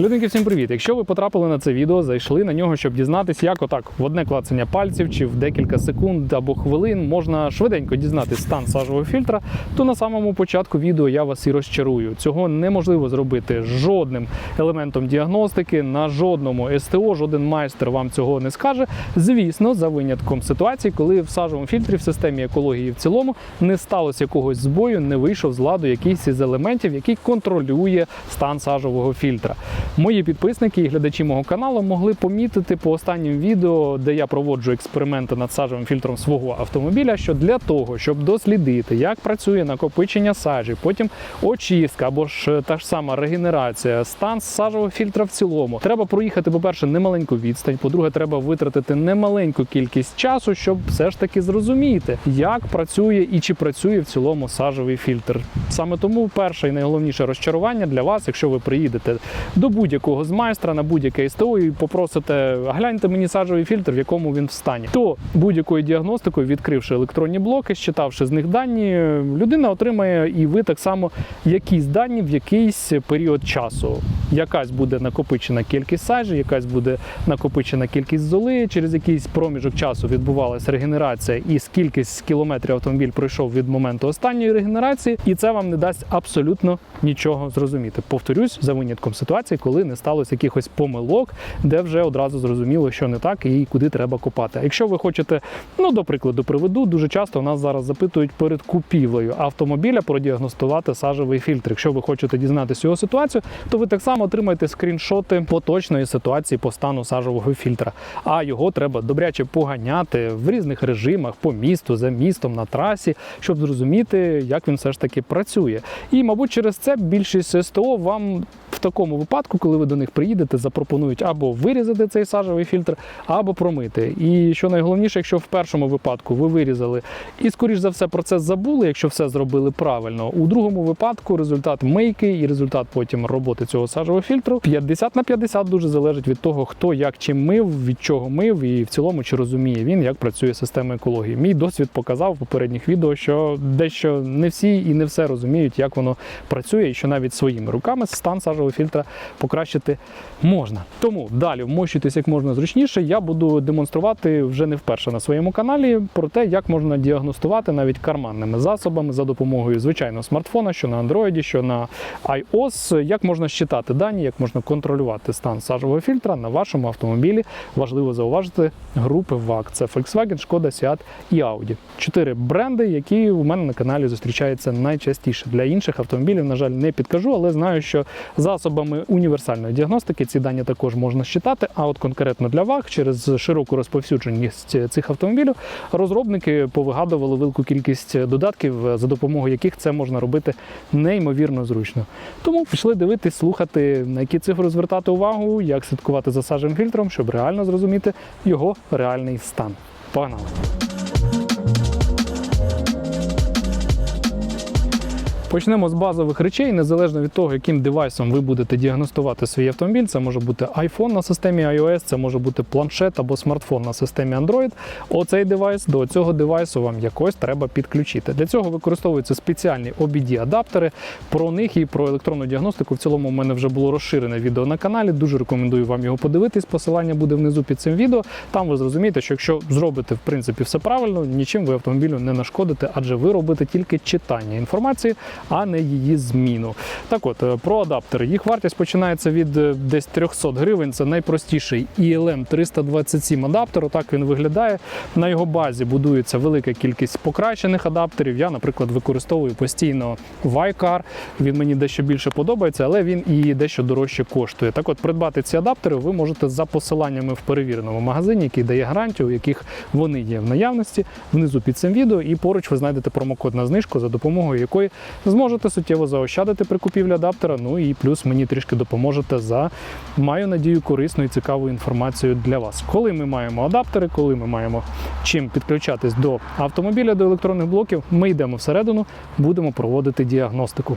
Людинки, всім привіт! Якщо ви потрапили на це відео, зайшли на нього, щоб дізнатися, як отак в одне клацання пальців чи в декілька секунд або хвилин можна швиденько дізнатися стан сажового фільтра, то на самому початку відео я вас і розчарую. Цього неможливо зробити жодним елементом діагностики, на жодному СТО, жоден майстер вам цього не скаже. Звісно, за винятком ситуації, коли в сажовому фільтрі в системі екології в цілому не сталося якогось збою, не вийшов з ладу якийсь із елементів, який контролює стан сажового фільтра. Мої підписники і глядачі мого каналу могли помітити по останнім відео, де я проводжу експерименти над сажовим фільтром свого автомобіля, що для того, щоб дослідити, як працює накопичення сажі, потім очистка або ж та ж сама регенерація, стан сажового фільтра в цілому, треба проїхати, по-перше, немаленьку відстань. По-друге, треба витратити немаленьку кількість часу, щоб все ж таки зрозуміти, як працює і чи працює в цілому сажовий фільтр. Саме тому перше і найголовніше розчарування для вас, якщо ви приїдете до будь-якого з майстра на будь-яке СТО і попросите гляньте мені сажовий фільтр, в якому він встані. То будь-якою діагностикою, відкривши електронні блоки, считавши з них дані, людина отримає і ви так само якісь дані в якийсь період часу. Якась буде накопичена кількість сажі, якась буде накопичена кількість золи, через якийсь проміжок часу відбувалася регенерація, і скільки кілометрів автомобіль пройшов від моменту останньої регенерації, і це вам не дасть абсолютно нічого зрозуміти. Повторюсь, за винятком ситуації, коли не сталося якихось помилок, де вже одразу зрозуміло, що не так і куди треба копати. Якщо ви хочете, ну до прикладу, приведу, дуже часто нас зараз запитують перед купівлею автомобіля продіагностувати сажовий фільтр. Якщо ви хочете дізнатися його ситуацію, то ви так само отримаєте скріншоти поточної ситуації по стану сажового фільтра. А його треба добряче поганяти в різних режимах по місту, за містом, на трасі, щоб зрозуміти, як він все ж таки працює. І, мабуть, через це більшість СТО вам в такому випадку, коли ви до них приїдете, запропонують або вирізати цей сажовий фільтр, або промити. І що найголовніше, якщо в першому випадку ви вирізали і, скоріш за все, про це забули, якщо все зробили правильно. У другому випадку результат мийки і результат потім роботи цього сажового фільтру 50 на 50 дуже залежить від того, хто як чим мив, від чого мив, і в цілому чи розуміє він, як працює система екології. Мій досвід показав в попередніх відео, що дещо не всі і не все розуміють, як воно працює, і що навіть своїми руками стан сажового фільтра покращити можна. Тому далі вмощуйтесь як можна зручніше. Я буду демонструвати вже не вперше на своєму каналі про те, як можна діагностувати навіть карманними засобами за допомогою звичайного смартфона, що на Android, що на iOS, як можна щитати дані, як можна контролювати стан сажового фільтра на вашому автомобілі. Важливо зауважити групи ВАК. Це Volkswagen, Шкода, Seat і Audi. Чотири бренди, які у мене на каналі зустрічаються найчастіше. Для інших автомобілів, на жаль, не підкажу, але знаю, що засобами універсальної діагностики ці дані також можна щитати. А от конкретно для ВАГ через широку розповсюдженість цих автомобілів розробники повигадували велику кількість додатків, за допомогою яких це можна робити неймовірно зручно. Тому пішли дивитись, слухати, на які цифри звертати увагу, як слідкувати за сажевим фільтром, щоб реально зрозуміти його реальний стан. Погнали! Почнемо з базових речей, незалежно від того, яким девайсом ви будете діагностувати свій автомобіль. Це може бути iPhone на системі iOS, це може бути планшет або смартфон на системі Android. Оцей девайс до цього девайсу вам якось треба підключити. Для цього використовуються спеціальні OBD-адаптери. Про них і про електронну діагностику в цілому у мене вже було розширене відео на каналі. Дуже рекомендую вам його подивитись. Посилання буде внизу під цим відео. Там ви зрозумієте, що якщо зробите в принципі все правильно, нічим ви автомобілю не нашкодите, адже ви робите тільки читання інформації а не її зміну. Так от, е, про адаптери. Їх вартість починається від е, десь 300 гривень. Це найпростіший ELM 327 адаптер. Отак він виглядає. На його базі будується велика кількість покращених адаптерів. Я, наприклад, використовую постійно Vicar. Він мені дещо більше подобається, але він і дещо дорожче коштує. Так от, придбати ці адаптери ви можете за посиланнями в перевіреному магазині, який дає гарантію, у яких вони є в наявності. Внизу під цим відео, і поруч ви знайдете промокод на знижку, за допомогою якої зможете суттєво заощадити при купівлі адаптера. Ну і плюс мені трішки допоможете за маю надію корисну і цікаву інформацію для вас. Коли ми маємо адаптери, коли ми маємо чим підключатись до автомобіля, до електронних блоків, ми йдемо всередину, будемо проводити діагностику.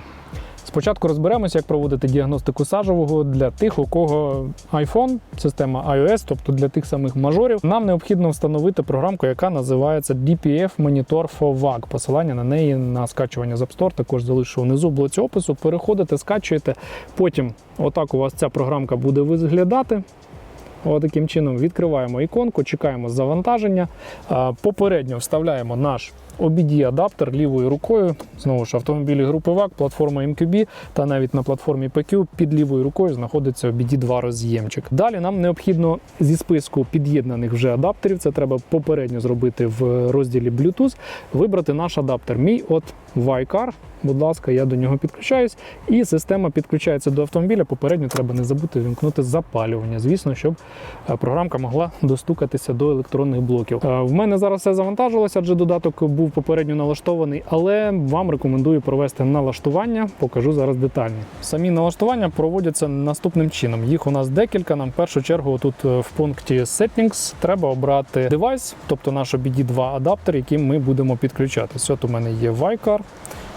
Спочатку розберемося, як проводити діагностику сажового для тих, у кого iPhone, система iOS, тобто для тих самих мажорів. Нам необхідно встановити програмку, яка називається DPF Monitor for VAG. Посилання на неї на скачування з App Store також залишу внизу в блоці опису. Переходите, скачуєте. Потім отак у вас ця програмка буде виглядати. Отаким чином відкриваємо іконку, чекаємо завантаження. Попередньо вставляємо наш OBD-адаптер лівою рукою. Знову ж автомобілі групи ВАК, платформа MQB та навіть на платформі PQ під лівою рукою знаходиться OBD2 роз'ємчик. Далі нам необхідно зі списку під'єднаних вже адаптерів, це треба попередньо зробити в розділі Bluetooth, вибрати наш адаптер. Мій от Vicar. Будь ласка, я до нього підключаюсь, і система підключається до автомобіля. Попередньо треба не забути вімкнути запалювання. Звісно, щоб е, програмка могла достукатися до електронних блоків. Е, В мене зараз все завантажилося, адже додаток був попередньо налаштований, але вам рекомендую провести налаштування. Покажу зараз детальні. Самі налаштування проводяться наступним чином. Їх у нас декілька. Нам в першу чергу тут е, в пункті Settings треба обрати девайс, тобто наш OBD2 адаптер, яким ми будемо підключати. От у мене є Vicar.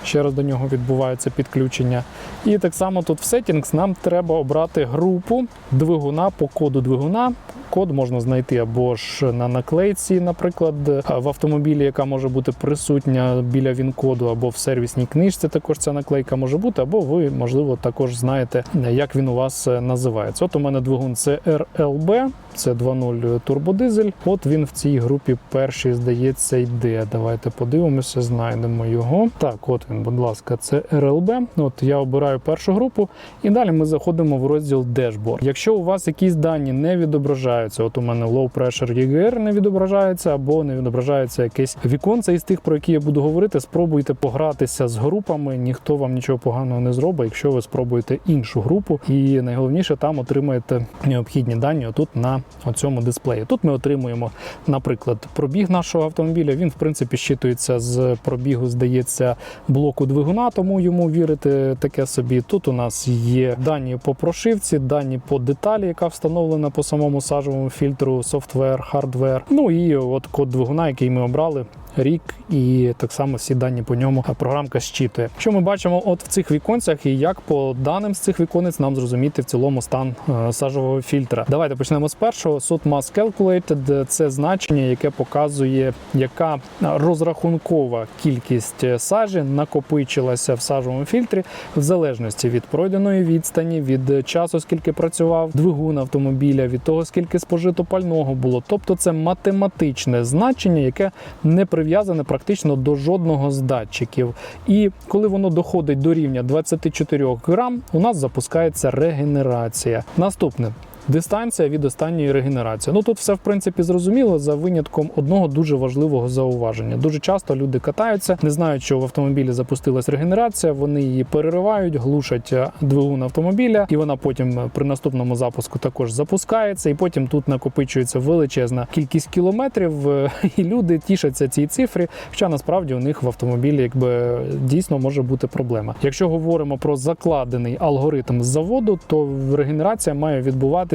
Ще раз до нього відбувається підключення. І так само тут в Settings нам треба обрати групу двигуна по коду двигуна. Код можна знайти або ж на наклейці, наприклад, в автомобілі, яка може бути присутня біля він-коду, або в сервісній книжці також ця наклейка може бути, або ви, можливо, також знаєте, як він у вас е, називається. От у мене двигун це RLB, це 2.0 турбодизель. От він в цій групі перший, здається, йде. Давайте подивимося, знайдемо його. Так, от він, будь ласка, це RLB. От я обираю першу групу, і далі ми заходимо в розділ Dashboard. Якщо у вас якісь дані не відображаються, от у мене Low Pressure EGR не відображається, або не відображається якесь віконце із тих, про які я буду говорити, спробуйте погратися з групами. Ніхто вам нічого поганого не зробить, якщо ви спробуєте іншу групу, і найголовніше там отримаєте необхідні дані отут на цьому дисплеї. Тут ми отримуємо, наприклад, пробіг нашого автомобіля. Він, в принципі, щитується з пробігу, здається, блоку двигуна, тому йому вірити таке собі. Тут у нас є дані по прошивці, дані по деталі, яка встановлена по самому сажовому фільтру, софтвер, хардвер. Ну і от код двигуна, який ми обрали. Рік і так само всі дані по ньому програмка щитує. Що ми бачимо от в цих віконцях, і як по даним з цих віконець нам зрозуміти в цілому стан е, сажового фільтра. Давайте почнемо з першого. Suit Mass Calculated – це значення, яке показує, яка розрахункова кількість сажі накопичилася в сажовому фільтрі в залежності від пройденої відстані, від часу, скільки працював двигун автомобіля, від того скільки спожито пального було. Тобто це математичне значення, яке не прив'язане практично до жодного з датчиків. І коли воно доходить до рівня 24 грам, у нас запускається регенерація. Наступне. Дистанція від останньої регенерації. Ну тут все в принципі зрозуміло за винятком одного дуже важливого зауваження. Дуже часто люди катаються, не знають, що в автомобілі запустилась регенерація. Вони її переривають, глушать е, двигун автомобіля, і вона потім е, при наступному запуску також запускається. І потім тут накопичується величезна кількість кілометрів, е, і люди тішаться цій цифрі. Хоча насправді у них в автомобілі якби дійсно може бути проблема. Якщо говоримо про закладений алгоритм з заводу, то регенерація має відбуватися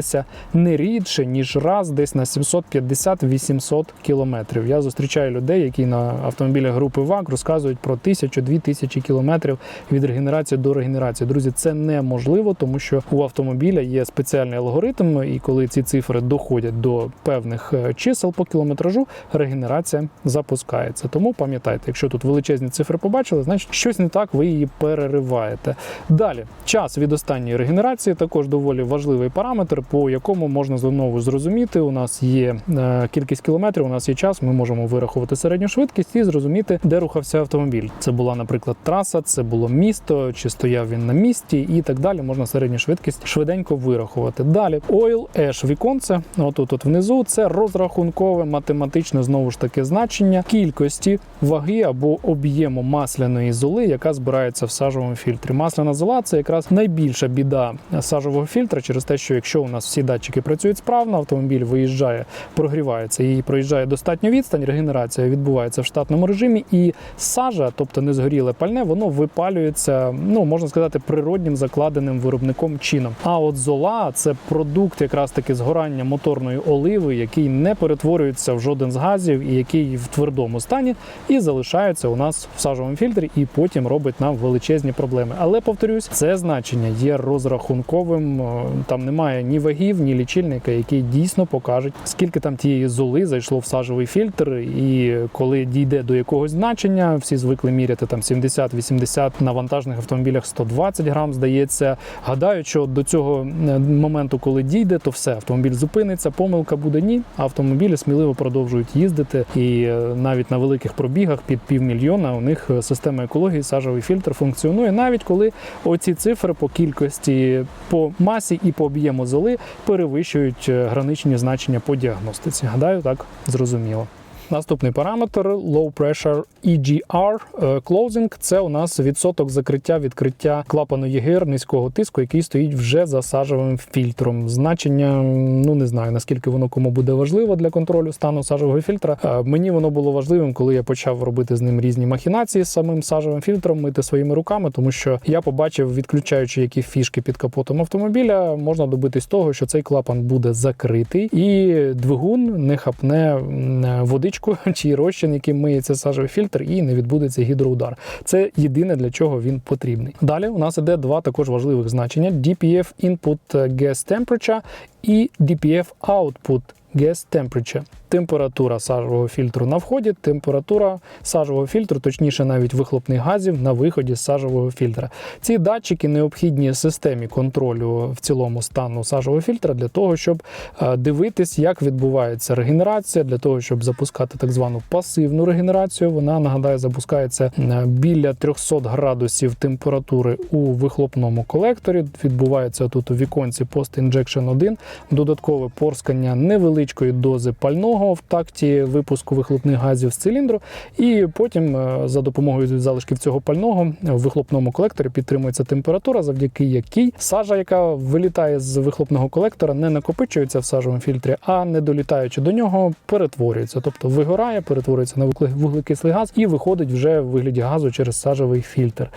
не рідше ніж раз десь на 750-800 кілометрів. Я зустрічаю людей, які на автомобілях групи ВАК розказують про тисячу-дві тисячі кілометрів від регенерації до регенерації. Друзі, це неможливо, тому що у автомобіля є спеціальний алгоритм, і коли ці цифри доходять до певних е, чисел по кілометражу, регенерація запускається. Тому пам'ятайте, якщо тут величезні цифри побачили, значить щось не так, ви її перериваєте. Далі час від останньої регенерації також доволі важливий параметр, по якому можна знову зрозуміти. У нас є е, кількість кілометрів, у нас є час. Ми можемо вирахувати середню швидкість і зрозуміти, де рухався автомобіль. Це була, наприклад, траса, це було місто, чи стояв він на місці, і так далі. Можна середню швидкість швиденько вирахувати. Далі Oil Ash віконце. Отут от внизу це розрахункове математичне знову ж таки значення кількості ваги або об'єму масляної золи, яка збирається в сажовому фільтрі. Масляна зола це якраз найбільша біда сажового фільтра через те, що якщо у нас нас всі датчики працюють справно, автомобіль виїжджає, прогрівається і проїжджає достатню відстань. Регенерація відбувається в штатному режимі, і сажа, тобто незгоріле пальне, воно випалюється, ну можна сказати, природнім закладеним виробником чином. А от зола це продукт якраз таки згорання моторної оливи, який не перетворюється в жоден з газів і який в твердому стані і залишається у нас в сажовому фільтрі, і потім робить нам величезні проблеми. Але повторюсь, це значення є розрахунковим. е, Там немає ні вагів, ні лічильника, який дійсно покажуть, скільки там тієї золи зайшло в сажовий фільтр. І коли дійде до якогось значення, всі звикли міряти там 70-80 на вантажних автомобілях 120 грам, здається. Гадаю, що до цього е, моменту, коли дійде, то все автомобіль зупиниться, помилка буде ні. Автомобілі сміливо продовжують їздити, і е, навіть на великих пробігах під півмільйона у них е, система екології, сажовий фільтр функціонує, навіть коли оці цифри по кількості, по масі і по об'єму золи перевищують е, граничні значення по діагностиці. Гадаю, так зрозуміло. Наступний параметр Low Pressure EGR е, Closing – це у нас відсоток закриття відкриття клапану ЄГР низького тиску, який стоїть вже за сажовим фільтром. Значення ну не знаю наскільки воно кому буде важливо для контролю стану сажового фільтра. Е, Мені воно було важливим, коли я почав робити з ним різні махінації з самим сажовим фільтром, мити своїми руками, тому що я побачив, відключаючи які фішки під капотом автомобіля, можна добитись того, що цей клапан буде закритий, і двигун не хапне м, водичку чи розчин, яким миється сажевий фільтр, і не відбудеться гідроудар. Це єдине для чого він потрібний. Далі у нас іде два також важливих значення: DPF Input Gas Temperature і DPF Output Gas Temperature. Температура сажового фільтру на вході, температура сажового фільтру, точніше навіть вихлопних газів на виході з сажового фільтра. Ці датчики необхідні системі контролю в цілому стану сажового фільтра для того, щоб е, дивитись, як відбувається регенерація, для того, щоб запускати так звану пасивну регенерацію. Вона нагадаю, запускається е, біля 300 градусів температури у вихлопному колекторі. Відбувається тут у віконці Post Injection 1, додаткове порскання невеличкої дози пального в такті випуску вихлопних газів з циліндру, і потім е, за допомогою залишків цього пального в вихлопному колекторі підтримується температура, завдяки якій сажа, яка вилітає з вихлопного колектора, не накопичується в сажовому фільтрі, а не долітаючи до нього, перетворюється, тобто вигорає, перетворюється на вуглекислий газ і виходить вже в вигляді газу через сажовий фільтр.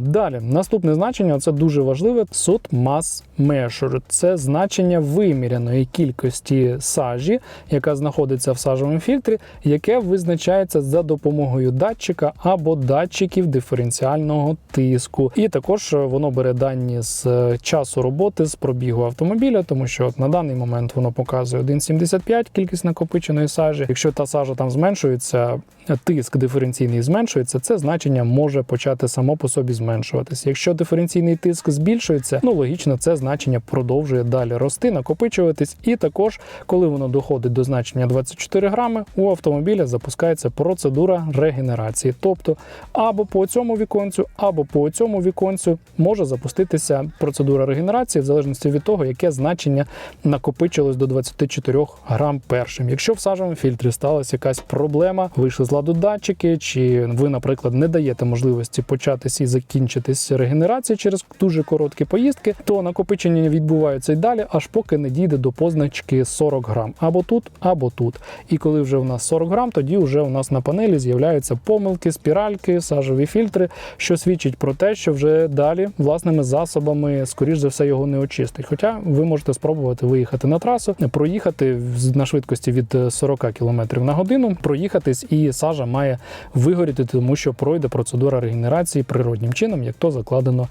Далі наступне значення це дуже важливе. Sud Mass Measure. Це значення виміряної кількості сажі, яка знаходиться в сажовому фільтрі, яке визначається за допомогою датчика або датчиків диференціального тиску. І також е, воно бере дані з е, часу роботи з пробігу автомобіля, тому що от на даний момент воно показує 1,75 кількість накопиченої сажі. Якщо та сажа там зменшується, тиск диференційний зменшується, це значення може почати само по собі зменшуватися. Якщо диференційний тиск збільшується, ну логічно, це значення продовжує далі рости, накопичуватись. І також, коли воно доходить до значення 24 грами, у автомобіля запускається процедура регенерації. Тобто або по цьому віконцю, або по цьому віконцю може запуститися процедура регенерації в залежності від того, яке значення накопичилось до 24 грам першим. Якщо в сажовому фільтрі сталася якась проблема, вийшли з ладу датчики, чи ви, наприклад, не даєте можливості початись і закінчитись регенерації через дуже короткі поїздки, то накопичення відбувається і далі, аж поки не дійде до позначки 40 грам або тут, або тут. І коли вже у нас 40 грам, тоді вже у нас на панелі з'являються помилки, спіральки, сажові фільтри, що свідчить про те, що вже далі власними засобами, скоріш за все, його не очистить. Хоча ви можете спробувати виїхати на трасу, проїхати на швидкості від е, 40 км на годину, проїхатись, і сажа має вигоріти, тому що пройде процедура регенерації природнім чином, як то закладено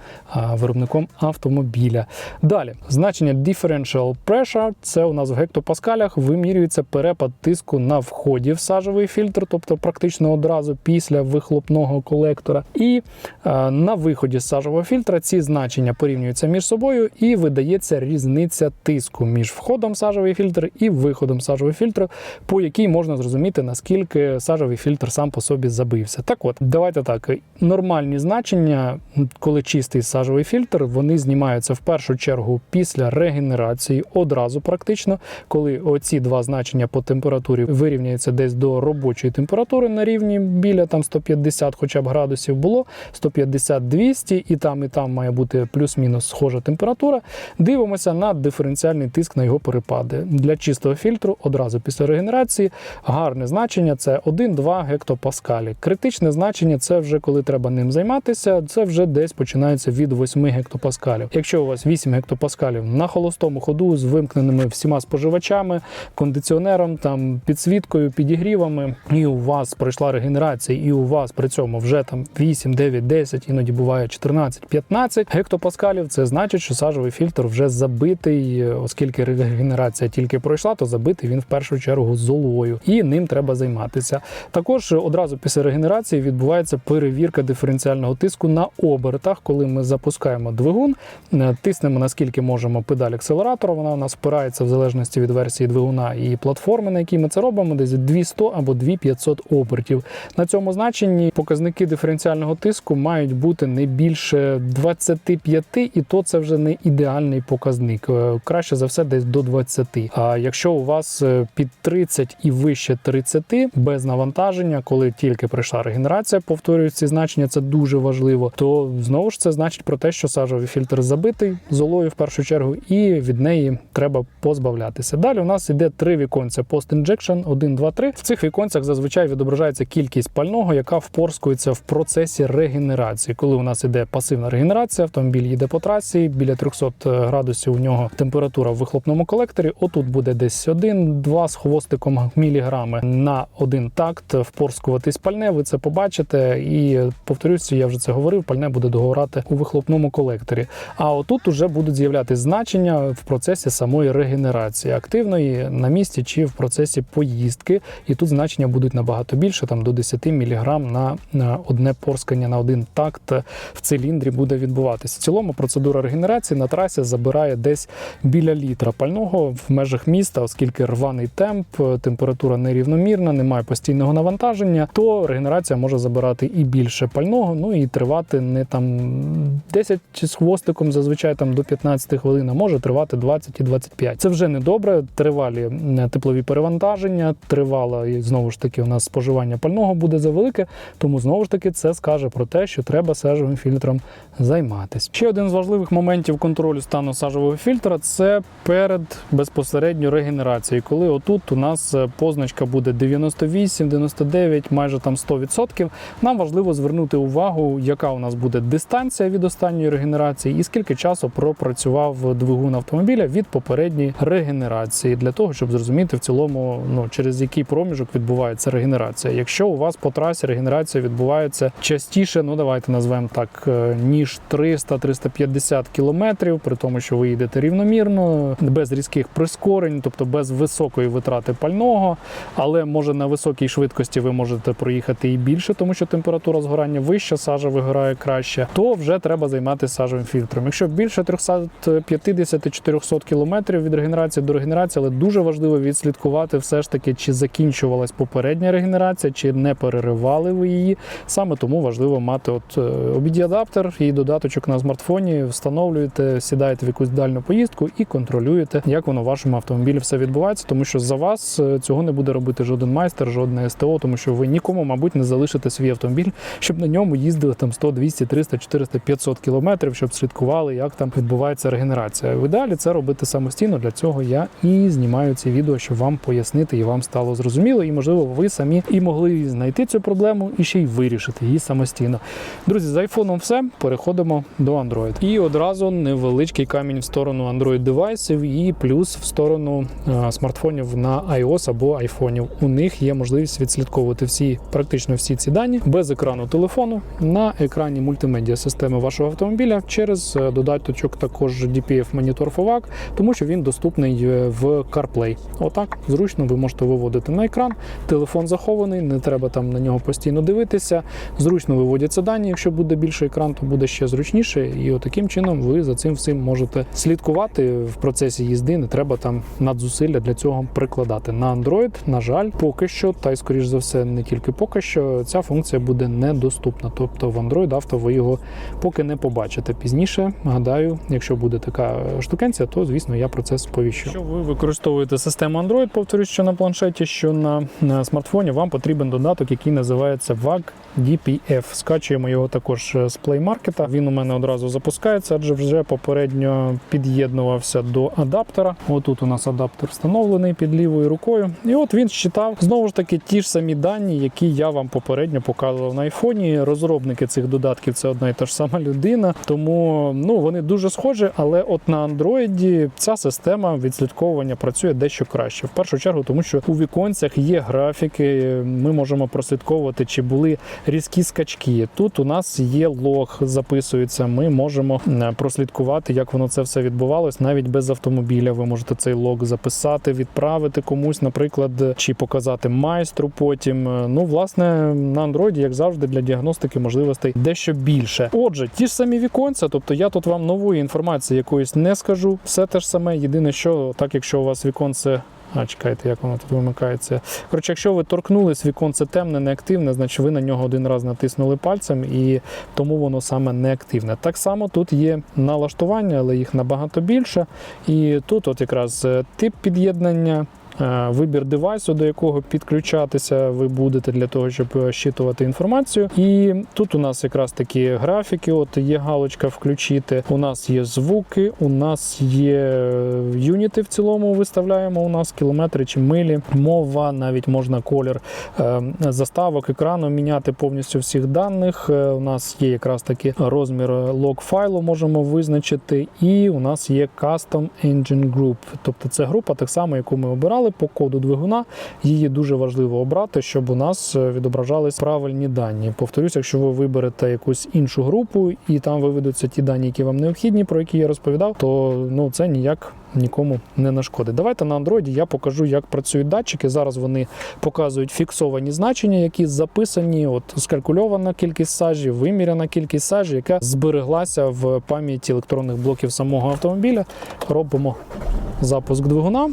виробником автомобіля. Далі значення differential pressure – це у нас в гектопаскалях вимірюється перепад тиску на вході в сажовий фільтр, тобто практично одразу після вихлопного колектора. І на виході з сажового фільтра ці значення порівнюються між собою і видається різниця тиску між входом сажовий фільтр і виходом сажового фільтру, по якій можна зрозуміти, наскільки сажовий фільтр сам по собі забився. Так от, давайте так. Нормальні значення, коли чистий сажовий фільтр, вони знімаються в першу чергу після регенерації одразу практично, коли оці два значення по температурі вирівняється десь до робочої температури на рівні біля там 150 хоча б градусів було, 150-200, і там, і там має бути плюс-мінус схожа температура. Дивимося на диференціальний тиск на його перепади. Для чистого фільтру одразу після регенерації гарне значення це 1-2 гектопаскалі. Критичне значення це вже коли треба ним займатися, це вже десь починається від 8 гектопаскалів. Якщо у вас 8 гектопаскалів на холостому ходу з вимкненими всіма споживачами, кондиціонером, там підсвіткою, підігрівами, і у вас пройшла регенерація, і у вас при цьому вже там 8, 9, 10, іноді буває 14, 15 гектопаскалів. Це значить, що сажовий фільтр вже забитий, оскільки регенерація тільки пройшла, то забитий він в першу чергу золою, і ним треба займатися. Також одразу після регенерації відбувається перевірка диференціального тиску на обертах, коли ми запускаємо двигун, е, тиснемо наскільки можемо педаль акселератора. Вона у нас спирається в залежності від версії двигуна і платформи, на якій ми це робимо, десь 200 або 2500 обертів. На цьому значенні показники диференціального тиску мають бути не більше 25, і то це вже не ідеальний показник. Е, Краще за все десь до 20. А якщо у вас е, під 30 і вище 30 без навантаження, коли тільки прийшла регенерація, повторюю ці значення, це дуже важливо. То знову ж це значить про те, що сажовий фільтр забитий золою в першу чергу, і від неї треба позбавлятися. Далі у нас іде три віконця post-injection, 1, 2, 3. В цих віконцях зазвичай відображається кількість пального, яка впорскується в процесі регенерації. Коли у нас іде пасивна регенерація, автомобіль їде по трасі, біля 300 градусів у нього температура в вихлопному колекторі. Отут буде десь 1-2 з хвостиком міліграми на один такт впорскуватись пальне. Ви це побачите. І повторюся, я вже це говорив. Пальне буде догорати у вихлопному колекторі. А отут уже будуть з'являтися значення в процесі самої регенерації, активної на місці чи в процесі поїздки. І тут значення будуть набагато більше, там до 10 мг на, одне порскання на один такт в циліндрі буде відбуватися. В цілому процедура регенерації на трасі забирає десь біля літра пального в межах міста, оскільки рваний темп, температура нерівномірна, немає постійного навантаження, то регенерація може забирати і більше пального, ну і тривати не там 10 чи з хвостиком, зазвичай там до 15 хвилин, а може тривати 20 і 25. Це вже не добре. Тривалі теплові перевантаження, тривало і знову ж таки у нас споживання пального буде завелике, тому знову ж таки це скаже про те, що треба сажовим фільтром займатися. Ще один з важливих моментів контролю стану сажового фільтра це перед безпосередньо регенерацією. Коли отут у нас е, позначка буде 98, 99, майже там 100%, нам важливо звернути увагу, яка у нас буде дистанція від останньої регенерації і скільки часу пропрацював двигун автомобіля від попередньої регенерації, для того, щоб зрозуміти в цілому, ну через який проміжок відбувається регенерація. Якщо у вас по трасі регенерація відбувається частіше, ну давайте назвемо так, е, ніж 300-350 кілометрів, при тому, що ви їдете рівномірно, без різких прискорень, тобто без високої витрати пального, але може на високій швидкості ви можете проїхати і більше, тому що температура згорання вища, сажа вигорає краще, то вже треба займатися сажовим фільтром. Якщо більше 350-400 кілометрів від регенерації до регенерації, але дуже важливо відслідкувати все ж таки, чи закінчувалась попередня регенерація, чи не переривали ви її. Саме тому важливо мати от обіді адаптер і додаточок на смартфоні, встановлюєте, сідаєте в якусь дальню поїздку і контролюєте, як воно в вашому автомобілі все відбувається, тому що за вас е, цього не буде робити жоден майстер, жодне СТО, тому що ви нікому, мабуть, не залишите свій автомобіль, щоб на ньому їздили там 100, 200, 300, 400, 500 кілометрів, щоб слідкували, як там відбувається регенерація. В ідеалі це робити самостійно. Для цього я і знімаю ці відео, щоб вам пояснити і вам стало зрозуміло. І можливо, ви самі і могли знайти цю проблему і ще й вирішити її самостійно. Друзі, з айфоном все. Переходимо до Android. І одразу невеличкий камінь в сторону Android девайсів і плюс в сторону е, смартфонів на iOS або айфонів. У них є можливість відслідковувати всі, практично всі ці дані без екрану телефону на екрані мультимедіа системи вашого автомобіля через е, додаточок також DPF Monitor FOVAC, тому що він доступний е, в CarPlay. Отак зручно ви можете виводити на екран. Телефон захований, не треба там на нього постійно дивитися. Зручно виводяться дані. Якщо буде більше екран, то буде ще зручніше. І отаким чином ви за цим всім можете слідкувати в процесі їзди. Не треба там надзусилля для цього прикладати. На Android, на жаль, поки що, та й скоріш за все, не тільки поки що, ця функція буде недоступна. Тобто в Android авто ви його поки не побачите. Пізніше, гадаю, якщо буде така штукенція, то звісно я про це сповіщу. Якщо ви використовуєте систему Android, Android, повторюсь, що на планшеті, що на, на смартфоні, вам потрібен додаток, який називається VAG DPF. Скачуємо його також е, з Play Market. Він у мене одразу запускається, адже вже попередньо під'єднувався до адаптера. Отут у нас адаптер встановлений під лівою рукою. І от він считав знову ж таки ті ж самі дані, які я вам попередньо показував на айфоні. Розробники цих додатків це одна і та ж сама людина. Тому ну вони дуже схожі, але от на Android ця система відслідковування працює дещо краще. В першу чергу, тому що у віконцях є графіки. Ми можемо прослідковувати, чи були різкі скачки. Тут у нас є лог, записується. Ми можемо е, прослідкувати, як воно це все відбувалось, навіть без автомобіля. Ви можете цей лог записати, відправити комусь, наприклад, чи показати майстру. Потім Е, ну, власне, на Android, як завжди, для діагностики можливостей дещо більше. Отже, ті ж самі віконця, тобто я тут вам нової інформації якоїсь не скажу. Все те ж саме. Єдине, що так, якщо у вас віконце. А, чекайте, як воно тут вимикається. Коротше, якщо ви торкнулись, віконце темне, неактивне, значить ви на нього один раз натиснули пальцем, і тому воно саме неактивне. Так само тут є налаштування, але їх набагато більше. І тут, от якраз е, тип під'єднання. Е, Вибір девайсу, до якого підключатися ви будете для того, щоб е, щитувати інформацію. І тут у нас якраз такі графіки. От є галочка включити. У нас є звуки, у нас є е, юніти в цілому. Виставляємо. У нас кілометри чи милі, мова, навіть можна колір е, заставок екрану міняти повністю всіх даних. Е, У нас є якраз таки розмір лог файлу, можемо визначити, і у нас є Custom Engine Group. Тобто це група, так само, яку ми обирали по коду двигуна. Її дуже важливо обрати, щоб у нас е, відображались правильні дані. Повторюсь, якщо ви виберете якусь іншу групу і там виведуться ті дані, які вам необхідні, про які я розповідав, то ну це ніяк нікому не нашкодить. Давайте на Android я покажу, як працюють датчики. Зараз вони показують фіксовані значення, які записані. От скалькульована кількість сажі, виміряна кількість сажі, яка збереглася в пам'яті електронних блоків самого автомобіля. Робимо запуск двигуна.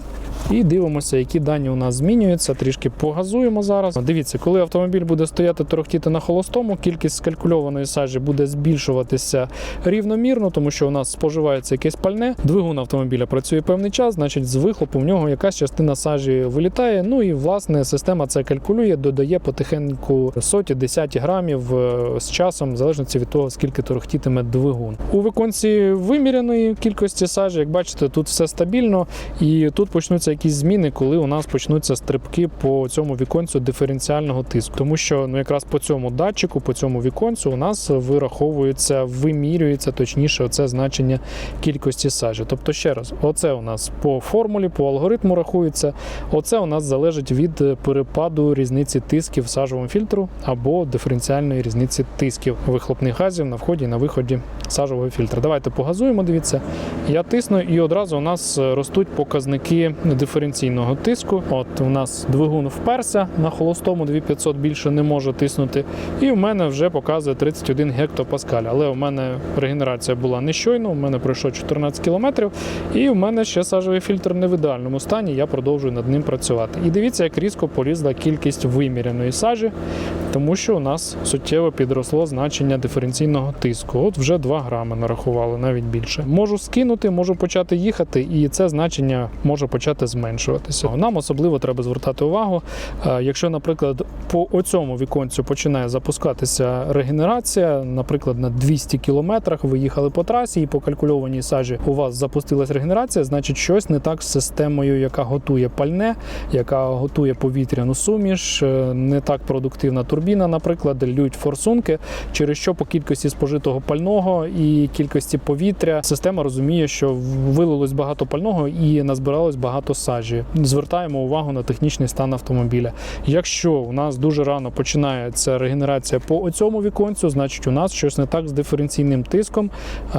І дивимося, які дані у нас змінюються. Трішки погазуємо зараз. Дивіться, коли автомобіль буде стояти торохтіти на холостому, кількість скалькульованої сажі буде збільшуватися рівномірно, тому що у нас споживається якесь пальне. Двигун автомобіля працює певний час, значить, з вихлопу в нього якась частина сажі вилітає. Ну і власне система це калькулює, додає потихеньку соті, десяті грамів е, з часом, в залежності від того, скільки торохтітиме двигун. У виконці виміряної кількості сажі, як бачите, тут все стабільно, і тут почнуться якісь зміни, коли у нас почнуться стрибки по цьому віконцю диференціального тиску. Тому що ну якраз по цьому датчику, по цьому віконцю, у нас вираховується, вимірюється точніше оце значення кількості сажі. Тобто, ще раз, оце у нас по формулі, по алгоритму рахується. Оце у нас залежить від е, перепаду різниці тисків сажового фільтру або диференціальної різниці тисків вихлопних газів на вході і на виході сажового фільтра. Давайте погазуємо. Дивіться, я тисну, і одразу у нас е, ростуть показники диференційного тиску. От у нас двигун вперся на холостому 2500 більше не може тиснути. І в мене вже показує 31 гектопаскаль. Але у мене регенерація була не щойно, у мене пройшло 14 кілометрів, і в мене ще сажовий фільтр не в ідеальному стані. Я продовжую над ним працювати. І дивіться, як різко полізла кількість виміряної сажі, тому що у нас суттєво підросло значення диференційного тиску. От вже 2 грами нарахували, навіть більше. Можу скинути, можу почати їхати, і це значення може почати зменшуватися. Нам особливо треба звертати увагу. е, Якщо, наприклад, по оцьому віконцю починає запускатися регенерація, наприклад, на 200 кілометрах ви їхали по трасі, і по калькульованій сажі у вас запустилась регенерація, значить щось не так з системою, яка готує пальне, яка готує повітряну суміш, е, не так продуктивна турбіна, наприклад, лють форсунки, через що по кількості спожитого пального і кількості повітря система розуміє, що вилилось багато пального і назбиралось багато сажі. Звертаємо увагу на технічний стан автомобіля. Якщо у нас дуже рано починається регенерація по цьому віконцю, значить у нас щось не так з диференційним тиском.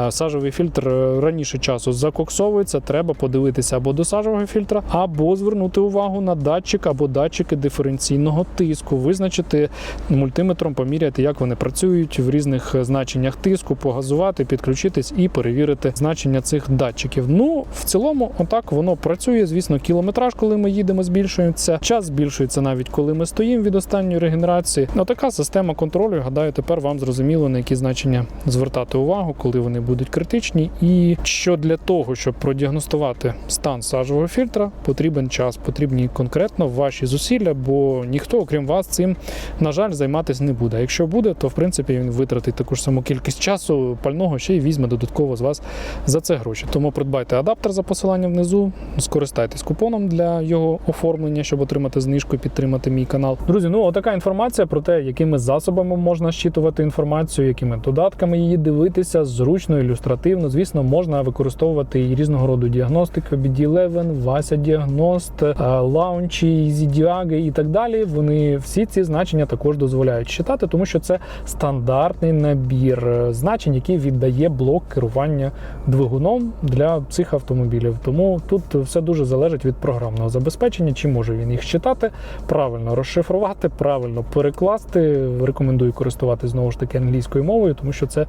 Сажовий фільтр е, раніше часу закоксовується. Треба подивитися або до сажового фільтра, або звернути увагу на датчик або датчики диференційного тиску, визначити мультиметром поміряти, як вони працюють в різних значеннях тиску, погазувати, підключитись і перевірити значення цих датчиків. Ну, в цілому, отак воно працює. Звісно, кілометраж, коли ми їдемо, збільшується. Час збільшується навіть коли ми стоїмо від останньої регенерації. Ну, така система контролю. Гадаю, тепер вам зрозуміло на які значення звертати увагу, коли вони будуть критичні, і що для того, щоб продіагностувати стан сажового фільтра, потрібен час, потрібні конкретно ваші зусилля, бо ніхто, окрім вас, цим на жаль займатися не буде. Якщо буде, то в принципі він витратить таку ж саму кількість часу пального ще й візьме додатково з вас за це гроші. Тому придбайте адаптер за посиланням внизу, скористайтесь купоном для його оформлення, щоб отримати знижку і підтримати мій канал. Друзі, ну отака інформація про те, якими засобами можна щитувати інформацію, якими додатками її дивитися, зручно, ілюстративно. Звісно, можна використовувати і різного роду діагностики, BD11, Вася Діагност, е, Launch, EasyDiag і так далі. Вони всі ці значення також дозволяють читати, тому що це стандартний набір е, значень, який віддає блок керування двигуном для цих автомобілів. Тому тут все дуже залежить від програмного забезпечення, чи може він їх читати, правильно розшифрувати, правильно перекласти. Рекомендую користуватися знову ж таки англійською мовою, тому що це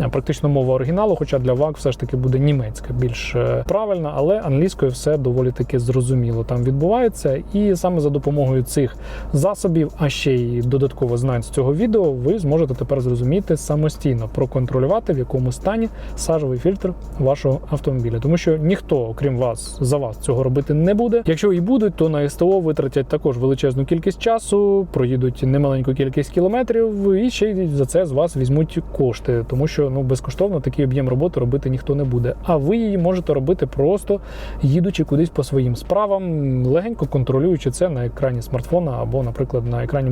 е, практично мова оригіналу, хоча для ВАК все ж таки буде німецька більш е, правильна, але англійською все доволі таки зрозуміло там відбувається. І саме за допомогою цих засобів, а ще й додатково знань з цього відео, ви зможете тепер зрозуміти самостійно проконтролювати, в якому стані сажовий фільтр вашого автомобіля, тому що ніхто, окрім вас, за вас цього робити не буде. Якщо і будуть, то на СТО витратять також величезну кількість часу, проїдуть немаленьку кількість кілометрів, і ще й за це з вас візьмуть кошти, тому що ну безкоштовно такий об'єм роботи робити ніхто не буде. А ви її можете робити просто їдучи кудись по своїм справам, легенько контролюючи це на екрані смартфона або, наприклад, на екрані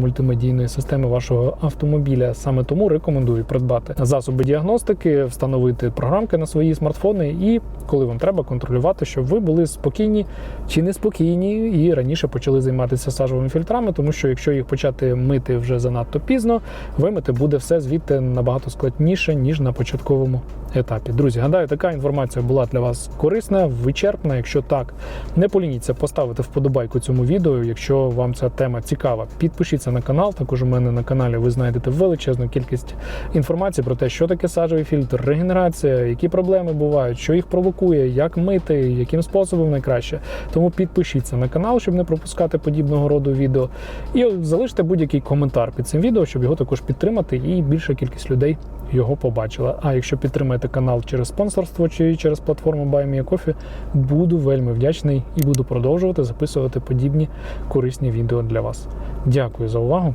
мультимедійної системи вашого автомобіля. Саме тому рекомендую придбати засоби діагностики, встановити програмки на свої смартфони, і коли вам треба контролювати, щоб ви були спокійні чи неспокійні, і раніше почали займатися сажовими фільтрами, тому що якщо їх почати мити вже занадто пізно, вимити буде все звідти набагато складніше ніж на початковому етапі. Друзі, гадаю, така інформація була для вас корисна, вичерпна. Якщо так, не полініться поставити вподобайку цьому відео. Якщо вам ця тема цікава, підпишіться на канал. Також у мене на каналі ви знайдете величезну кількість інформації про те, що таке сажовий фільтр, регенерація, які проблеми бувають, що їх провокує, як мити, яким способом найкраще. Тому підпишіться на канал, щоб не пропускати подібного роду відео. І залиште будь-який коментар під цим відео, щоб його також підтримати, і більша кількість людей його побачила. А якщо підтримаєте канал через спонсорство чи через платформу BuyMeACoffee, буду вельми вдячний і буду продовжувати записувати подібні корисні відео для вас. Дякую за увагу